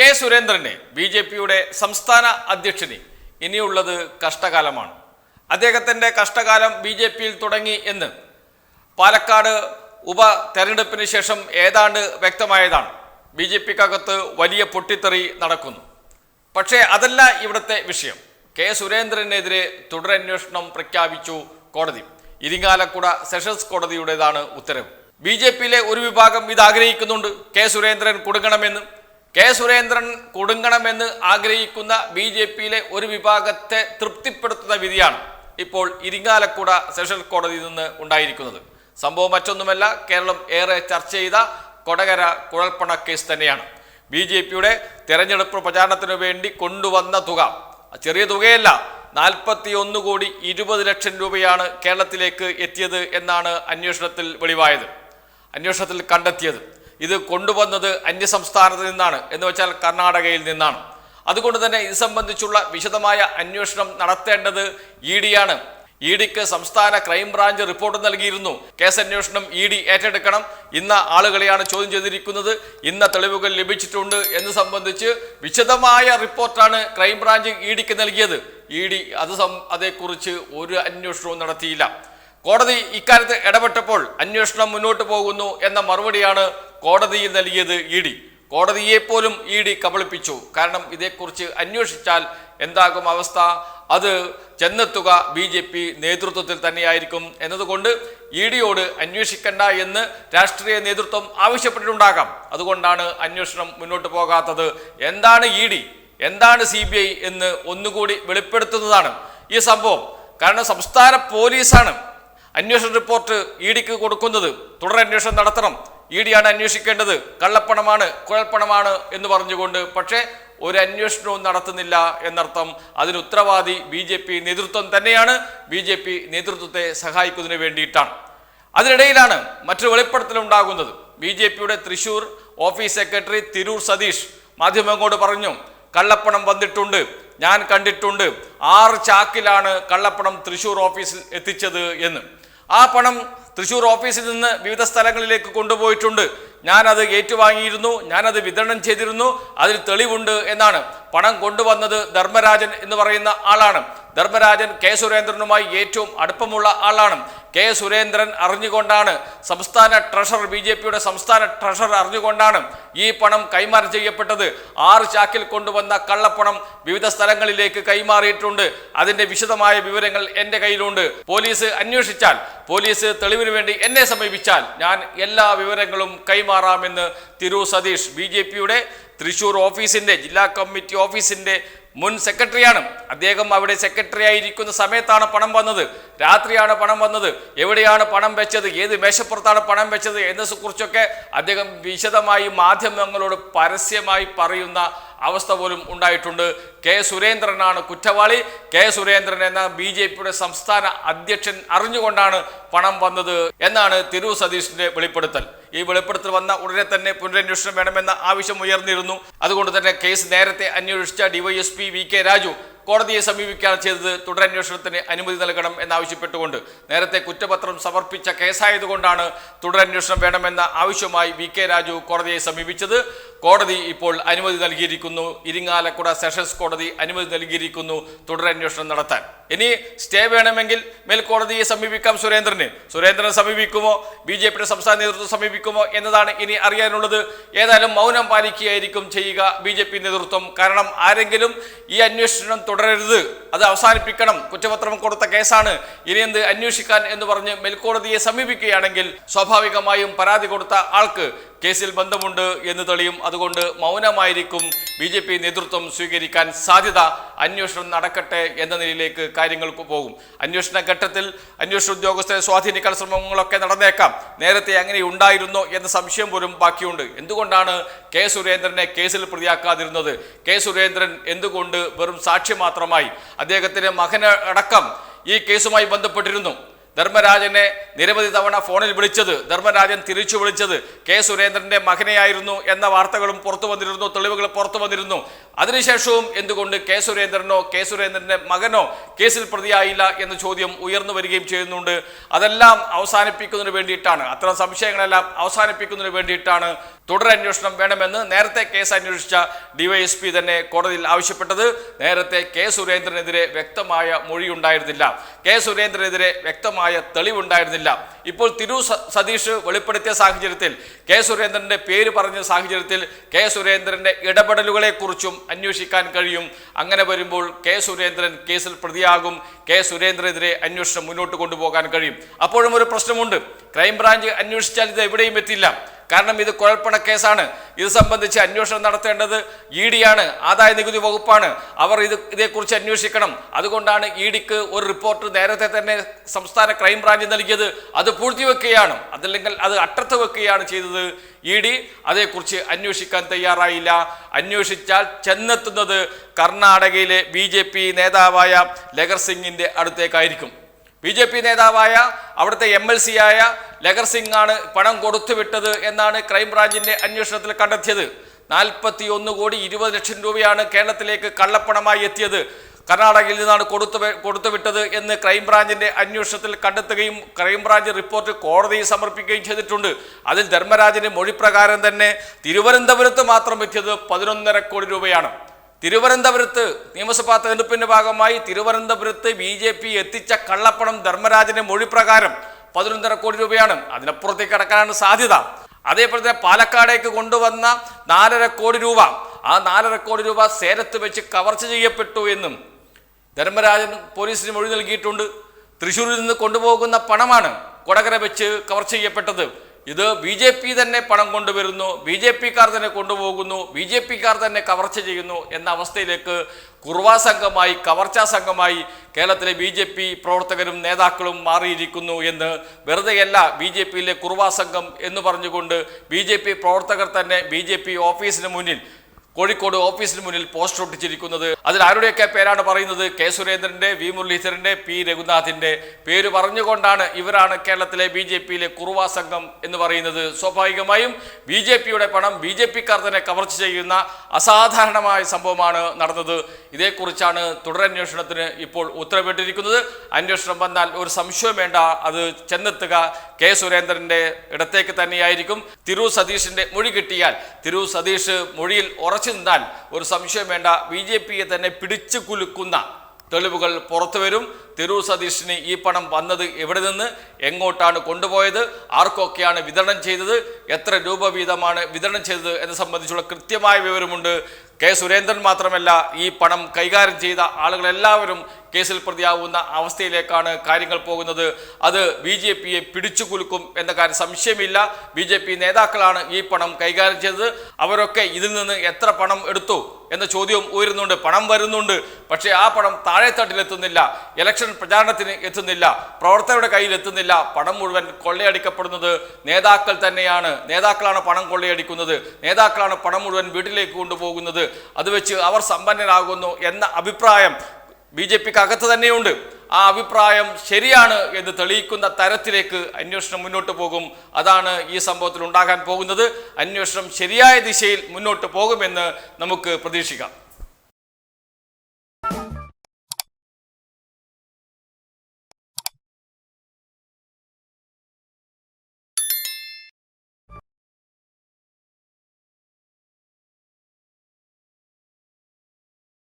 K സുരേന്ദ്രനെ B J പിയുടെ സംസ്ഥാന അധ്യക്ഷന് ഇനിയുള്ളത് കഷ്ടകാലമാണ്. അദ്ദേഹത്തിന്റെ കഷ്ടകാലം ബി ജെ പിയിൽ തുടങ്ങി എന്ന് പാലക്കാട് ഉപ തെരഞ്ഞെടുപ്പിന് ശേഷം ഏതാണ്ട് വ്യക്തമായതാണ്. ബി ജെ പിക്കകത്ത് വലിയ പൊട്ടിത്തെറി നടക്കുന്നു. പക്ഷേ അതല്ല ഇവിടുത്തെ വിഷയം. കെ സുരേന്ദ്രനെതിരെ തുടരന്വേഷണം പ്രഖ്യാപിച്ചു കോടതി. ഇരിങ്ങാലക്കുട സെഷൻസ് കോടതിയുടേതാണ് ഉത്തരവ്. ബി ജെ പിയിലെ ഒരു വിഭാഗം ഇത് ആഗ്രഹിക്കുന്നുണ്ട് കെ സുരേന്ദ്രൻ കുടുങ്ങണമെന്ന് കെ സുരേന്ദ്രൻ കൊടുങ്ങണമെന്ന് ആഗ്രഹിക്കുന്ന ബി ജെ പിയിലെ ഒരു വിഭാഗത്തെ തൃപ്തിപ്പെടുത്തുന്ന വിധിയാണ് ഇപ്പോൾ ഇരിങ്ങാലക്കുട സെഷൻ കോടതിയിൽ നിന്ന് ഉണ്ടായിരിക്കുന്നത്. സംഭവം മറ്റൊന്നുമല്ല കേരളം ഏറെ ചർച്ച ചെയ്ത കൊടകര കുഴൽപ്പണ കേസ് തന്നെയാണ്. ബി ജെ പിയുടെ തെരഞ്ഞെടുപ്പ് പ്രചാരണത്തിനു വേണ്ടി കൊണ്ടുവന്ന തുക. ചെറിയ തുകയല്ല നാൽപ്പത്തി ഒന്ന് കോടി ഇരുപത് ലക്ഷം രൂപയാണ് കേരളത്തിലേക്ക് എത്തിയത് എന്നാണ് അന്വേഷണത്തിൽ വെളിവായത്. അന്വേഷണത്തിൽ കണ്ടെത്തിയത്. ഇത് കൊണ്ടുവന്നത് അന്യസംസ്ഥാനത്ത് നിന്നാണ് എന്ന് വെച്ചാൽ കർണാടകയിൽ നിന്നാണ്. അതുകൊണ്ട് തന്നെ ഇത് സംബന്ധിച്ചുള്ള വിശദമായ അന്വേഷണം നടത്തേണ്ടത് ഇ ഡിയാണ്. ഇ ഡിക്ക് സംസ്ഥാന ക്രൈംബ്രാഞ്ച് റിപ്പോർട്ട് നൽകിയിരുന്നു. കേസ് അന്വേഷണം ഇ ഡി ഏറ്റെടുക്കണം. ഇന്ന ആളുകളെയാണ് ചോദ്യം ചെയ്തിരിക്കുന്നത്. ഇന്ന തെളിവുകൾ ലഭിച്ചിട്ടുണ്ട് എന്ന് സംബന്ധിച്ച് വിശദമായ റിപ്പോർട്ടാണ് ക്രൈംബ്രാഞ്ച് ഇ ഡിക്ക് നൽകിയത്. ഇ ഡി അത് അതേക്കുറിച്ച് ഒരു അന്വേഷണവും നടത്തിയില്ല. കോടതി ഇക്കാര്യത്തിൽ ഇടപെട്ടപ്പോൾ അന്വേഷണം മുന്നോട്ട് പോകുന്നു എന്ന മറുപടിയാണ് കോടതിയിൽ നൽകിയത് ഇ ഡി. കോടതിയെപ്പോലും ഇ ഡി കബളിപ്പിച്ചു. കാരണം ഇതേക്കുറിച്ച് അന്വേഷിച്ചാൽ എന്താകും അവസ്ഥ? അത് ചെന്നെത്തുക ബി ജെ പി നേതൃത്വത്തിൽ തന്നെയായിരിക്കും എന്നതുകൊണ്ട് ഇ ഡിയോട് അന്വേഷിക്കണ്ട എന്ന് രാഷ്ട്രീയ നേതൃത്വം ആവശ്യപ്പെട്ടിട്ടുണ്ടാകാം. അതുകൊണ്ടാണ് അന്വേഷണം മുന്നോട്ട് പോകാത്തത്. എന്താണ് ഇ ഡി? എന്താണ് സി ബി ഐ എന്ന് ഒന്നുകൂടി വെളിപ്പെടുത്തുന്നതാണ് ഈ സംഭവം. കാരണം സംസ്ഥാന പോലീസാണ് അന്വേഷണ റിപ്പോർട്ട് ഇ ഡിക്ക് കൊടുക്കുന്നത്. തുടരന്വേഷണം നടത്തണം. ഇ ഡിയാണ് അന്വേഷിക്കേണ്ടത്. കള്ളപ്പണമാണ് കുഴൽപ്പണമാണ് എന്ന് പറഞ്ഞുകൊണ്ട് പക്ഷേ ഒരു അന്വേഷണവും നടത്തുന്നില്ല എന്നർത്ഥം അതിന് ഉത്തരവാദി ബി ജെ പി നേതൃത്വം തന്നെയാണ്. ബി ജെ പി നേതൃത്വത്തെ സഹായിക്കുന്നതിന് വേണ്ടിയിട്ടാണ്. അതിനിടയിലാണ് മറ്റൊരു വെളിപ്പെടുത്തലുണ്ടാകുന്നത്. ബി ജെ പിയുടെ തൃശൂർ ഓഫീസ് സെക്രട്ടറി തിരൂർ സതീഷ് മാധ്യമങ്ങളോട് പറഞ്ഞു കള്ളപ്പണം വന്നിട്ടുണ്ട് ഞാൻ കണ്ടിട്ടുണ്ട്. ആറ് ചാക്കിലാണ് കള്ളപ്പണം തൃശൂർ ഓഫീസിൽ എത്തിച്ചത് എന്ന്. ആ പണം തൃശൂർ ഓഫീസിൽ നിന്ന് വിവിധ സ്ഥലങ്ങളിലേക്ക് കൊണ്ടുപോയിട്ടുണ്ട്. ഞാനത് ഏറ്റുവാങ്ങിയിരുന്നു ഞാനത് വിതരണം ചെയ്തിരുന്നു അതിൽ തെളിവുണ്ട് എന്നാണ് പണം കൊണ്ടുവന്നത് ധർമ്മരാജൻ എന്ന് പറയുന്ന ആളാണ്. ധർമ്മരാജൻ കെ സുരേന്ദ്രനുമായി ഏറ്റവും അടുപ്പമുള്ള ആളാണ്. കെ സുരേന്ദ്രൻ അറിഞ്ഞുകൊണ്ടാണ് സംസ്ഥാന ട്രഷറർ ബി ജെ പിയുടെ സംസ്ഥാന ട്രഷറർ അറിഞ്ഞുകൊണ്ടാണ് ഈ പണം കൈമാറി ചെയ്യപ്പെട്ടത്. ആറ് ചാക്കിൽ കൊണ്ടുവന്ന കള്ളപ്പണം വിവിധ സ്ഥലങ്ങളിലേക്ക് കൈമാറിയിട്ടുണ്ട്. അതിന്റെ വിശദമായ വിവരങ്ങൾ എന്റെ കയ്യിലുണ്ട്. പോലീസ് അന്വേഷിച്ചാൽ പോലീസ് തെളിവിന് വേണ്ടി എന്നെ സമീപിച്ചാൽ ഞാൻ എല്ലാ വിവരങ്ങളും കൈമാറാമെന്ന് തിരു സതീഷ്. ബി തൃശൂർ ഓഫീസിന്റെ ജില്ലാ കമ്മിറ്റി ഓഫീസിന്റെ മുൻ സെക്രട്ടറിയാണ്. അദ്ദേഹം അവിടെ സെക്രട്ടറി ആയിരിക്കുന്ന സമയത്താണ് പണം വന്നത്. രാത്രിയാണ് പണം വന്നത്. എവിടെയാണ് പണം വെച്ചത്? ഏത് മേശപ്പുറത്താണ് പണം വെച്ചത്? എന്നതിനെ കുറിച്ചൊക്കെ അദ്ദേഹം വിശദമായി മാധ്യമങ്ങളോട് പരസ്യമായി പറയുന്ന അവസ്ഥ പോലും ഉണ്ടായിട്ടുണ്ട്. കെ സുരേന്ദ്രനാണ് കുറ്റവാളി. കെ സുരേന്ദ്രൻ എന്ന ബി ജെ പിയുടെ സംസ്ഥാന അധ്യക്ഷൻ അറിഞ്ഞുകൊണ്ടാണ് പണം വന്നത് എന്നാണ് തിരു സതീഷിന്റെ വെളിപ്പെടുത്തൽ. ഈ വെളിപ്പെടുത്തൽ വന്ന ഉടനെ തന്നെ പുനരന്വേഷണം വേണമെന്ന ആവശ്യം ഉയർന്നിരുന്നു. അതുകൊണ്ട് തന്നെ കേസ് നേരത്തെ അന്വേഷിച്ച ഡിവൈഎസ്പി വി കെ രാജു കോടതിയെ സമീപിക്കുകയാണ് ചെയ്തത് തുടരന്വേഷണത്തിന് അനുമതി നൽകണം എന്നാവശ്യപ്പെട്ടുകൊണ്ട് നേരത്തെ കുറ്റപത്രം സമർപ്പിച്ച കേസായതുകൊണ്ടാണ് തുടരന്വേഷണം വേണമെന്ന ആവശ്യമായി വി കെ രാജു കോടതിയെ സമീപിച്ചത്. കോടതി ഇപ്പോൾ അനുമതി നൽകിയിരിക്കുന്നു. ഇരിങ്ങാലക്കുട സെഷൻസ് കോടതി അനുമതി നൽകിയിരിക്കുന്നു തുടരന്വേഷണം നടത്താൻ. ഇനി സ്റ്റേ വേണമെങ്കിൽ മേൽക്കോടതിയെ സമീപിക്കാം സുരേന്ദ്രന്. സുരേന്ദ്രനെ സമീപിക്കുമോ? ബി ജെ പിയുടെ സംസ്ഥാന നേതൃത്വം സമീപിക്കുമോ എന്നതാണ് ഇനി അറിയാനുള്ളത്. ഏതായാലും മൗനം പാലിക്കുകയായിരിക്കും ചെയ്യുക ബി ജെ പി നേതൃത്വം. കാരണം ആരെങ്കിലും ഈ അന്വേഷണം തുടരരുത്. അത് അവസാനിപ്പിക്കണം. കുറ്റപത്രം കൊടുത്ത കേസാണ്. ഇനി എന്ത് അന്വേഷിക്കാൻ എന്ന് പറഞ്ഞ് മേൽക്കോടതിയെ സമീപിക്കുകയാണെങ്കിൽ സ്വാഭാവികമായും പരാതി കൊടുത്ത ആൾക്ക് കേസിൽ ബന്ധമുണ്ട് എന്ന് തെളിയും. അതുകൊണ്ട് മൗനമായിരിക്കും ബി ജെ പി നേതൃത്വം സ്വീകരിക്കാൻ സാധ്യത. അന്വേഷണം നടക്കട്ടെ എന്ന നിലയിലേക്ക് കാര്യങ്ങൾ പോകും. അന്വേഷണ ഘട്ടത്തിൽ അന്വേഷണ ഉദ്യോഗസ്ഥരെ സ്വാധീനിക്കാൻ ശ്രമങ്ങളൊക്കെ നടന്നേക്കാം. നേരത്തെ അങ്ങനെ ഉണ്ടായിരുന്നോ എന്ന സംശയം പോലും ബാക്കിയുണ്ട്. എന്തുകൊണ്ടാണ് കെ സുരേന്ദ്രനെ കേസിൽ പ്രതിയാക്കാതിരുന്നത്? കെ സുരേന്ദ്രൻ എന്തുകൊണ്ട് വെറും സാക്ഷി മാത്രമായി? അദ്ദേഹത്തിന്റെ മകന് അടക്കം ഈ കേസുമായി ബന്ധപ്പെട്ടിരുന്നു. ധർമ്മരാജനെ നിരവധി തവണ ഫോണിൽ വിളിച്ചത് ധർമ്മരാജൻ തിരിച്ചു വിളിച്ചത് കെ സുരേന്ദ്രന്റെ മകനെയായിരുന്നു എന്ന വാർത്തകളും പുറത്തു വന്നിരുന്നു തെളിവുകൾ പുറത്തു വന്നിരുന്നു. അതിനുശേഷവും എന്തുകൊണ്ട് കെ സുരേന്ദ്രനോ കെ സുരേന്ദ്രന്റെ മകനോ കേസിൽ പ്രതിയായില്ല എന്ന ചോദ്യം ഉയർന്നു വരികയും ചെയ്യുന്നുണ്ട്. അതെല്ലാം അവസാനിപ്പിക്കുന്നതിന് വേണ്ടിയിട്ടാണ്. അത്തരം സംശയങ്ങളെല്ലാം അവസാനിപ്പിക്കുന്നതിന് വേണ്ടിയിട്ടാണ് തുടരന്വേഷണം വേണമെന്ന് നേരത്തെ കേസ് അന്വേഷിച്ച ഡിവൈഎസ്പി തന്നെ കോടതിയിൽ ആവശ്യപ്പെട്ടത്. നേരത്തെ കെ സുരേന്ദ്രനെതിരെ വ്യക്തമായ മൊഴിയുണ്ടായിരുന്നില്ല. കെ സുരേന്ദ്രനെതിരെ വ്യക്തമായ തെളിവുണ്ടായിരുന്നില്ല. ഇപ്പോൾ തിരു സതീഷ് വെളിപ്പെടുത്തിയ സാഹചര്യത്തിൽ കെ സുരേന്ദ്രന്റെ പേര് പറഞ്ഞ സാഹചര്യത്തിൽ കെ സുരേന്ദ്രന്റെ ഇടപെടലുകളെക്കുറിച്ചും അന്വേഷിക്കാൻ കഴിയും. അങ്ങനെ വരുമ്പോൾ കെ സുരേന്ദ്രൻ കേസിൽ പ്രതിയാകും. കെ സുരേന്ദ്രനെതിരെ അന്വേഷണം മുന്നോട്ട് കൊണ്ടുപോകാൻ കഴിയും. അപ്പോഴും ഒരു പ്രശ്നമുണ്ട്. ക്രൈംബ്രാഞ്ച് അന്വേഷിച്ചാൽ ഇത് എവിടെയും എത്തില്ല. കാരണം ഇത് കുഴൽപ്പണ കേസാണ്. ഇത് സംബന്ധിച്ച് അന്വേഷണം നടത്തേണ്ടത് ഇ ഡിയാണ് ആദായ നികുതി വകുപ്പാണ്. അവർ ഇത് ഇതേക്കുറിച്ച് അന്വേഷിക്കണം. അതുകൊണ്ടാണ് ഇ ഡിക്ക് ഒരു റിപ്പോർട്ട് നേരത്തെ തന്നെ സംസ്ഥാന ക്രൈംബ്രാഞ്ച് നൽകിയത്. അത് പൂഴ്ത്തിവെക്കുകയാണ്. അതല്ലെങ്കിൽ അത് അട്ടത്ത് വെക്കുകയാണ് ചെയ്തത് ഇ ഡി. അതേക്കുറിച്ച് അന്വേഷിക്കാൻ തയ്യാറായില്ല. അന്വേഷിച്ചാൽ ചെന്നെത്തുന്നത് കർണാടകയിലെ ബി നേതാവായ ലഗർ സിംഗിന്റെ അടുത്തേക്കായിരിക്കും. ബി ജെ പി നേതാവായ അവിടുത്തെ എം എൽ സി ആയ ലഗർ സിംഗ് ആണ് പണം കൊടുത്തുവിട്ടത് എന്നാണ് ക്രൈംബ്രാഞ്ചിന്റെ അന്വേഷണത്തിൽ കണ്ടെത്തിയത്. നാൽപ്പത്തി ഒന്ന് കോടി ഇരുപത് ലക്ഷം രൂപയാണ് കേരളത്തിലേക്ക് കള്ളപ്പണമായി എത്തിയത്. കർണാടകയിൽ നിന്നാണ് കൊടുത്തു കൊടുത്തുവിട്ടത് എന്ന് ക്രൈംബ്രാഞ്ചിന്റെ അന്വേഷണത്തിൽ കണ്ടെത്തുകയും ക്രൈംബ്രാഞ്ച് റിപ്പോർട്ട് കോടതിയിൽ സമർപ്പിക്കുകയും ചെയ്തിട്ടുണ്ട്. അതിൽ ധർമ്മരാജന്റെ മൊഴിപ്രകാരം തന്നെ തിരുവനന്തപുരത്ത് മാത്രം എത്തിയത് പതിനൊന്നര കോടി രൂപയാണ്. തിരുവനന്തപുരത്ത് നിയമസഭാ തെരഞ്ഞെടുപ്പിന്റെ ഭാഗമായി തിരുവനന്തപുരത്ത് ബി ജെ പി എത്തിച്ച കള്ളപ്പണം ധർമ്മരാജന്റെ മൊഴിപ്രകാരം പതിനൊന്നര കോടി രൂപയാണ് അതിനപ്പുറത്തേക്ക് കടക്കാനാണ് സാധ്യത. അതേപോലെ തന്നെ പാലക്കാടേക്ക് കൊണ്ടുവന്ന നാലര കോടി രൂപ ആ നാലര കോടി രൂപ സേലത്ത് വെച്ച് കവർച്ച ചെയ്യപ്പെട്ടു എന്നും ധർമ്മരാജൻ പോലീസിന് മൊഴി നൽകിയിട്ടുണ്ട്. തൃശ്ശൂരിൽ നിന്ന് കൊണ്ടുപോകുന്ന പണമാണ് കൊടകര വെച്ച് കവർച്ച ചെയ്യപ്പെട്ടത്. ഇത് ബി ജെ പി തന്നെ പണം കൊണ്ടുവരുന്നു ബി ജെ പിക്കാർ തന്നെ കൊണ്ടുപോകുന്നു ബി ജെ പിക്കാർ തന്നെ കവർച്ച ചെയ്യുന്നു എന്ന അവസ്ഥയിലേക്ക് കുർവാ സംഘമായി കവർച്ചാ സംഘമായി കേരളത്തിലെ ബി ജെ പി പ്രവർത്തകരും നേതാക്കളും മാറിയിരിക്കുന്നു എന്ന് വെറുതെയല്ല ബി ജെ പിയിലെ കുർവാ സംഘം എന്ന് പറഞ്ഞുകൊണ്ട് ബി ജെ പി പ്രവർത്തകർ തന്നെ ബി ജെ പി ഓഫീസിന് മുന്നിൽ കോഴിക്കോട് ഓഫീസിന് മുന്നിൽ പോസ്റ്റർ ഒട്ടിച്ചിരിക്കുന്നത്. അതിൽ ആരുടെയൊക്കെ പേരാണ് പറയുന്നത്? കെ സുരേന്ദ്രന്റെ വി മുരളീധരന്റെ പി രഘുനാഥിന്റെ. പേര് പറഞ്ഞുകൊണ്ടാണ് ഇവരാണ് കേരളത്തിലെ ബി ജെ പിയിലെ കുറുവാ സംഘം എന്ന് പറയുന്നത്. സ്വാഭാവികമായും ബി ജെ പിയുടെ പണം ബി ജെ പിക്കാർ തന്നെ കവർച്ച ചെയ്യുന്ന അസാധാരണമായ സംഭവമാണ് നടന്നത്. ഇതേക്കുറിച്ചാണ് തുടരന്വേഷണത്തിന് ഇപ്പോൾ ഉത്തരവിട്ടിരിക്കുന്നത്. അന്വേഷണം വന്നാൽ ഒരു സംശയം വേണ്ട. അത് ചെന്നെത്തുക. കെ സുരേന്ദ്രന്റെ ഇടത്തേക്ക് തന്നെയായിരിക്കും. തിരു സതീഷിന്റെ മൊഴി കിട്ടിയാൽ. തിരു സതീഷ് മൊഴിയിൽ ഉറച്ചു നിന്നാൽ ഒരു സംശയം വേണ്ട. ബി ജെ പിയെ തന്നെ പിടിച്ചു കുലുക്കുന്ന തെളിവുകൾ പുറത്തു വരും. തിരു സതീഷിന് ഈ പണം വന്നത് എവിടെ നിന്ന് എങ്ങോട്ടാണ് കൊണ്ടുപോയത് ആർക്കൊക്കെയാണ് വിതരണം ചെയ്തത് എത്ര രൂപ വീതമാണ് വിതരണം ചെയ്തത് എന്ന് സംബന്ധിച്ചുള്ള കൃത്യമായ വിവരമുണ്ട്. കെ സുരേന്ദ്രൻ മാത്രമല്ല ഈ പണം കൈകാര്യം ചെയ്ത ആളുകളെല്ലാവരും കേസിൽ പ്രതിയാവുന്ന അവസ്ഥയിലേക്കാണ് കാര്യങ്ങൾ പോകുന്നത്. അത് ബി ജെ പിയെ പിടിച്ചു കുലുക്കും എന്ന കാര്യം സംശയമില്ല. ബി ജെ പി നേതാക്കളാണ് ഈ പണം കൈകാര്യം ചെയ്തത്. അവരൊക്കെ ഇതിൽ നിന്ന് എത്ര പണം എടുത്തു എന്ന ചോദ്യവും ഉയരുന്നുണ്ട്. പണം വരുന്നുണ്ട്. പക്ഷേ ആ പണം താഴെത്തട്ടിലെത്തുന്നില്ല ഇലക്ഷൻ പ്രചാരണത്തിന് എത്തുന്നില്ല. പ്രവർത്തകരുടെ കയ്യിൽ എത്തുന്നില്ല. പണം മുഴുവൻ കൊള്ളയടിക്കപ്പെടുന്നത് നേതാക്കൾ തന്നെയാണ്. നേതാക്കളാണ് പണം കൊള്ളയടിക്കുന്നത്. നേതാക്കളാണ് പണം മുഴുവൻ വീട്ടിലേക്ക് കൊണ്ടുപോകുന്നത്. അത് വെച്ച് അവർ സമ്പന്നരാകുന്നു എന്ന അഭിപ്രായം ബി ജെ പിക്ക് അകത്ത് തന്നെയുണ്ട്. ആ അഭിപ്രായം ശരിയാണ് എന്ന് തെളിയിക്കുന്ന തരത്തിലേക്ക് അന്വേഷണം മുന്നോട്ട് പോകും. അതാണ് ഈ സംഭവത്തിൽ ഉണ്ടാകാൻ പോകുന്നത്. അന്വേഷണം ശരിയായ ദിശയിൽ മുന്നോട്ട് പോകുമെന്ന് നമുക്ക് പ്രതീക്ഷിക്കാം.